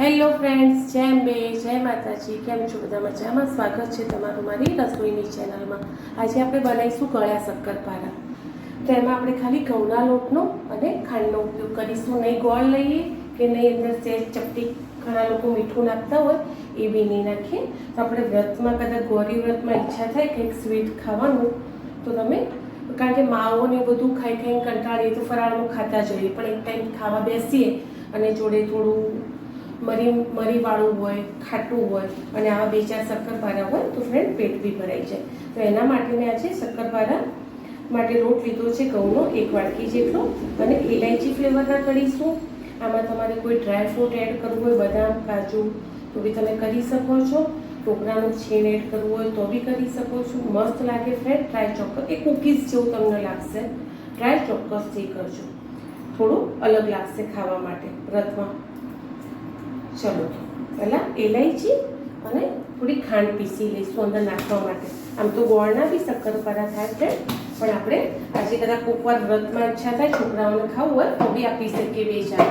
Hello friends, જય અંબે, જય માતાજી. કેમ છો બધા મજામાં? સ્વાગત છે તમારું મારી રસોઈની ચેનલમાં. આજે આપણે બનાવીશું ગળ્યા શક્કરપારા. તો એમાં આપણે ખાલી ઘઉંના લોટનો અને ખાંડનો ઉપયોગ કરીશું. નહીં ગોળ લઈએ કે નહીં અંદર સેજ ચપટી ઘણા લોકો મીઠું નાખતા હોય એ બી નહીં નાખીએ. તો આપણે વ્રતમાં કદાચ ગોરી વ્રતમાં ઈચ્છા થાય કંઈક સ્વીટ ખાવાનું, તો તમે કારણ કે માવો ને બધું ખાઈ ખાઈને કંટાળીએ તો ફરાળમાં ખાતા જઈએ. પણ એક ટાઈમ ખાવા બેસીએ અને જોડે થોડું મરી મરીવાળું હોય, ખાટું હોય અને આવા બે ચાર શક્કરપારા હોય તો ફ્રેન્ડ પેટ બી ભરાઈ જાય. તો એના માટે મેં આજે શક્કરપારા માટે લોટ લીધો છે ઘઉંનો, એક વાટકી જેટલો. અને ઇલાયચી ફ્લેવરના કરીશું. આમાં તમારે કોઈ ડ્રાય ફ્રૂટ એડ કરવું હોય, બદામ, કાજુ, તો બી તમે કરી શકો છો. ટોકરાનું છીણ એડ કરવું હોય તો બી કરી શકો છો. મસ્ત લાગે ફ્રેન્ડ ટ્રાય ચોક્કસ. એ કૂકીઝ જેવું તમને લાગશે. ટ્રાય ચોક્કસથી કરજો. થોડું અલગ લાગશે ખાવા માટે વ્રતમાં ચલો. પહેલાં ઇલાયચી અને થોડી ખાંડ પીસી લઈશું અંદર નાખવા માટે. આમ તો ગોળના બી શક્કરપારા થાય છે, પણ આપણે આજે કદાચ કોકવાર વ્રતમાં ઈચ્છા થાય, છોકરાઓને ખાવું હોય તો બી આપી શકીએ બે ચાર.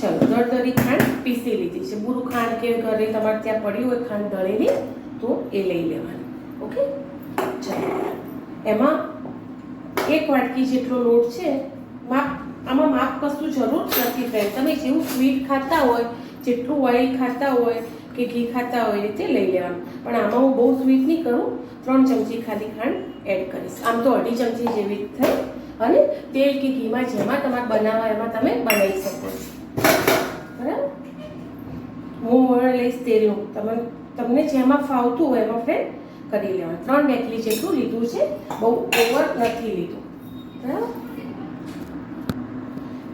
ચલો, દળદળી ખાંડ પીસી લીધી છે. બુરું ખાંડ કે ઘરે તમારે ત્યાં પડ્યું હોય ખાંડ દળેલી, તો એ લઈ લેવાની. ઓકે? ચાલો. એમાં એક વાટકી જેટલો લોટ છે. માપ, આમાં માપ કશું જરૂર નથી ફ્રેન્ડ તમે જેવું સ્વીટ ખાતા હોય, જેટલું ઓઇલ ખાતા હોય કે ઘી ખાતા હોય એ રીતે લઈ લેવાનું. પણ આમાં હું બહુ સ્વીટ નહીં કરું. ત્રણ ચમચી ખાલી ખાંડ એડ કરીશ. આમ તો અઢી ચમચી જેવી થઈ. અને તેલ કે ઘીમાં જેમાં તમારે બનાવવા એમાં તમે બનાવી શકો બરાબર? હું મોણ લઈશ તેલનું તમે તમને જેમાં ફાવતું હોય એમાં ફ્રેન્ડ કરી લેવાનું. ત્રણ ડેકલી જેટલું લીધું છે, બહુ ઓવર નથી લીધું. બરાબર?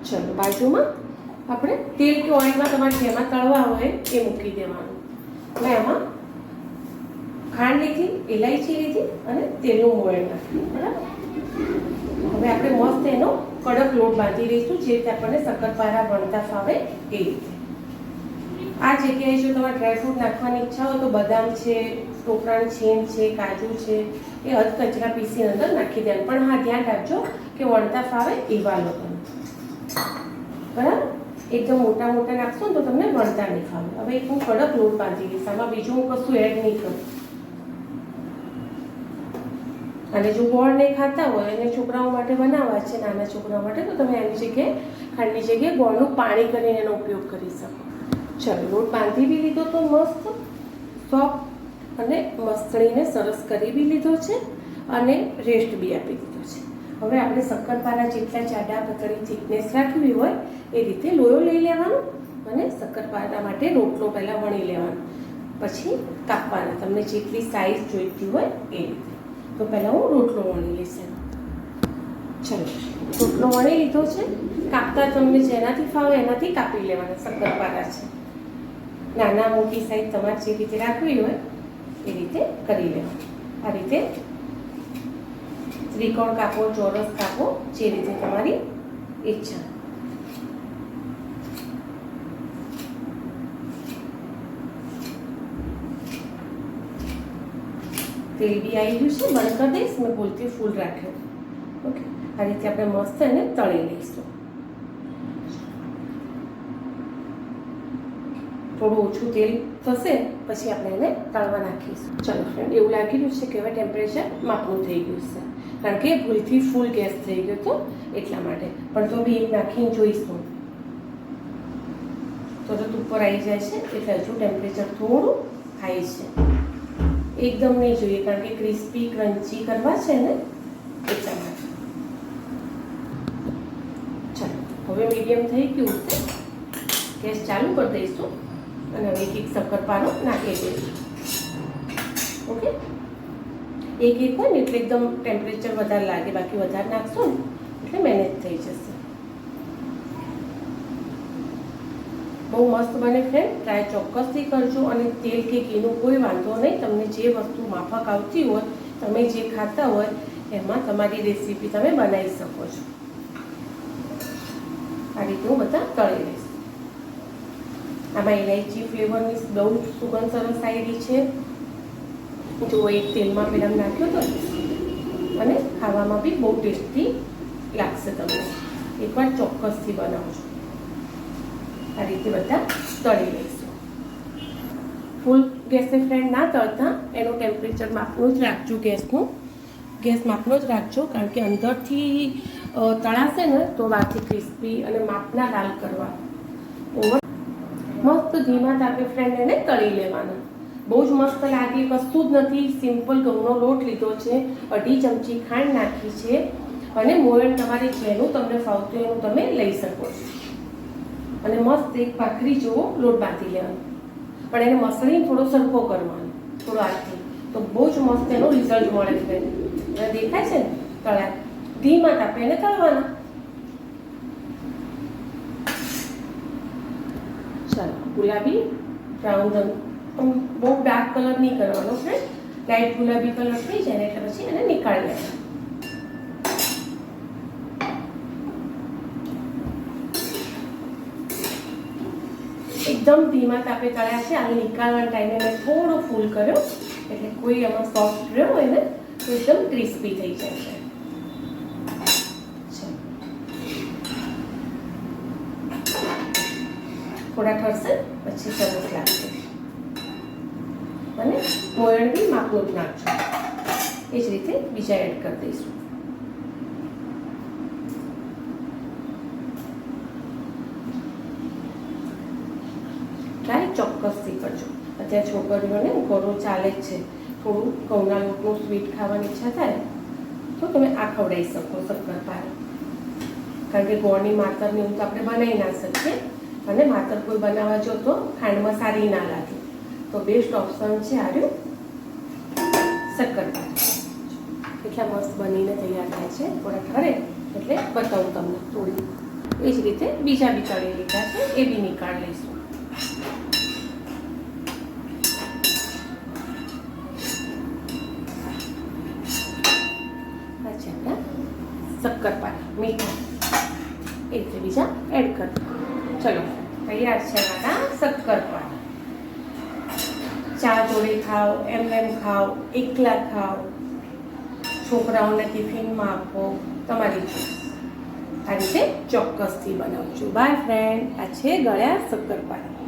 ચલો, બાજુમાં આપણે તેલ કે ઓઇલમાં તમારે જેમાં તળવા હોય એ મૂકી દેવાનું. હવે એમાં ખાંડ લીધી ઇલાયચી લીધી અને તેલનું મોણ નાખ્યું. બરાબર? હવે આપણે મસ્ત એનો કડક લોટ બાંધી લઈશું, જે રીતે આપણને શક્કરપારા વણતા ફાવે એ રીતે. આ જગ્યાએ જો તમારે ડ્રાયફ્રૂટ નાખવાની ઈચ્છા હોય તો બદામ છે ટોપરાનું છીણ છે, કાજુ છે, એ હદ કચરા પીસી અંદર નાખી દેવાનું. પણ હા, ધ્યાન રાખજો કે વણતા ફાવે એવા લોકોને બરાબર? એકદમ મોટા મોટા નાખશો તો તમને વણતા નહીં ફાવે. હવે એક હું કડક લોટ બાંધી દઈશ. આમાં બીજું હું કશું એડ નહીં કરું. અને જો ગોળ નહીં ખાતા હોય અને છોકરાઓ માટે બનાવવા છે, નાના છોકરાઓ માટે, તો તમે એની જગ્યાએ, ખાંડની જગ્યાએ ગોળનું પાણી કરીને એનો ઉપયોગ કરી શકો. ચલો, લોટ બાંધી બી લીધો તો મસ્ત સોફ્ટ અને મસળીને સરસ કરી બી લીધો છે અને રેસ્ટ બી આપી દીધો છે. હવે આપણે શક્કરપારા જેટલા જાડા પતળી થિકનેસ રાખવી હોય એ રીતે લોયો લઈ લેવાનો અને શક્કરપારા માટે રોટલો પહેલાં વણી લેવાનો. પછી કાપવાના, તમને જેટલી સાઈઝ જોઈતી હોય એ રીતે. તો પહેલાં હું રોટલો વણી લઈશ. ચાલો, રોટલો વણી લીધો છે. કાપતા તમને જેનાથી ફાવે એનાથી કાપી લેવાના શક્કરપારા છે. નાના મોટી સાઈઝ તમારે જે રીતે રાખવી હોય એ રીતે કરી લેવાનું આ રીતે ત્રિકોણ કાપો, ચોરસ કાપો, જે રીતે તમારી ઈચ્છા. તેલ બી આવી ગયું છે બંધ કરી દઈશ, મેં ભૂલથી ફૂલ રાખ્યો. ઓકે. આ રીતે આપણે મસ્ત એને તળી લઈશું. થોડું ઓછું તેલ થશે, પછી આપણે એને તળવા નાખીશું. ચલો ફ્રેન્ડ એવું લાગી રહ્યું છે કે હવે ટેમ્પરેચર માપનું થઈ ગયું છે. કારણ કે ભૂલથી ફૂલ ગેસ થઈ ગયો હતો એટલા માટે. પણ તો બી એક નાખીને જોઈશું તરત ઉપર આવી જાય છે, એટલે હજુ ટેમ્પરેચર થોડું હાઈ છે. એકદમ નહીં જોઈએ, કારણ કે ક્રિસ્પી ક્રન્ચી કરવા છે ને, એટલા માટે. ચાલો, હવે મીડિયમ થઈ ગયું છે. ગેસ ચાલુ કરી દઈશું. અને એક એક શક્કરપારો નાખી દઈશું. ઓકે? એક એક હોય ને એટલે એકદમ ટેમ્પરેચર વધારે લાગે, બાકી વધારે નાખશો ને એટલે મેનેજ થઈ જશે. બહુ મસ્ત બને ફ્રેન્ડ ટ્રાય ચોક્કસથી કરજો અને તેલ કે ઘીનો કોઈ વાંધો નહીં, તમને જે વસ્તુ માફક આવતી હોય, તમે જે ખાતા હોય, એમાં તમારી રેસીપી તમે બનાવી શકો છો. આ રીતે હું બધા તળી લઈશ. આમાં ઇલાયચી ફ્લેવરની બહુ સુગંધ સરસ આવી છે. જો એક તેલમાં પેલા નાખ્યો હતો અને ખાવામાં બી બહુ ટેસ્ટી લાગશે તમને. એકવાર ચોક્કસથી બનાવજો. આ રીતે બધા તળી લઈશું. ફૂલ ગેસને ફ્રેન્ડ ના તળતા એનું ટેમ્પરેચર માપનું જ રાખજો ગેસનું. ગેસ માપનો જ રાખજો કારણ કે અંદરથી તળાશે ને તો વાથી ક્રિસ્પી અને માપના લાલ કરવા ઓવર મસ્ત ધીમા તાપે ફ્રેન્ડ એને તળી લેવાના. બહુ જ મસ્ત લાગે, કશું જ નથી. સિમ્પલ ઘઉંનો લોટ લીધો છે, અઢી ચમચી ખાંડ નાખી છે અને મોયણ તમારે જેનું તમને ફાવતું એનું તમે લઈ શકો છો. અને મસ્ત એક ભાખરી જેવો લોટ બાંધી લેવાનો. પણ એને મસળીને થોડો સરખો કરવાનો, થોડો હાથથી. તો બહુ જ મસ્ત એનો રિઝલ્ટ મળે છે. દેખાય છે ને? તળ્યા. ધીમા તાપે એને તળવાના. ચાલો ગુલાબી બ્રાઉન રંગ આમ બહુ ડાર્ક કલર નહીં કરવાનો છે લાઇટ ગુલાબી કલર થઈ જાય ને એટલે પછી એને નીકાળી લેવાનો એકદમ ધીમા તાપે તળ્યા છે આ નીકાળવાના ટાઈમે મેં થોડો ફૂલ કર્યો એટલે કોઈ એમાં સોફ્ટ રહ્યો હોય ને, તો એકદમ ક્રિસ્પી થઈ જાય છે। થોડા ઠરશે, પછી સરસ લાગશે. અને મોયણ બી માપનું જ નાખજો એ જ રીતે બીજા એડ કરી દઈશું. ટ્રાય ચોક્કસથી કરજો. અત્યારે છોકરીઓને ઘરો ચાલે જ છે. થોડું ઘઉંના લોટનું સ્વીટ ખાવાની ઈચ્છા થાય, તો તમે આ ખવડાવી શકો શક્કરપારા કારણ કે ગોળની માતરની એવું તો આપણે બનાવી ના શકીએ. અને માતર બનાવવા જો તો ખાંડમાં સારી ના લાગે. તો બેસ્ટ ઓપ્શન છે આર્યું શક્કરપારા એટલા મસ્ત બનીને તૈયાર થાય છે. થોડા ખરે એટલે બતાવું તમને થોડી. એ જ રીતે બીજા બી તળી લીધા છે, એ બી નીકાળી લઈશું. શક્કરપારા મીઠા એ રીતે બીજા એડ કર ચલો, તૈયાર છે મારા શક્કરપારા ચા જોડે ખાઓ, એમ એમ ખાઓ, એકલા ખાઓ. છોકરાઓને ટિફિનમાં આપો, તમારી આ રીતે ચોક્કસથી બનાવજો બાય ફ્રેન્ડ આ છે ગળ્યા શક્કરપારા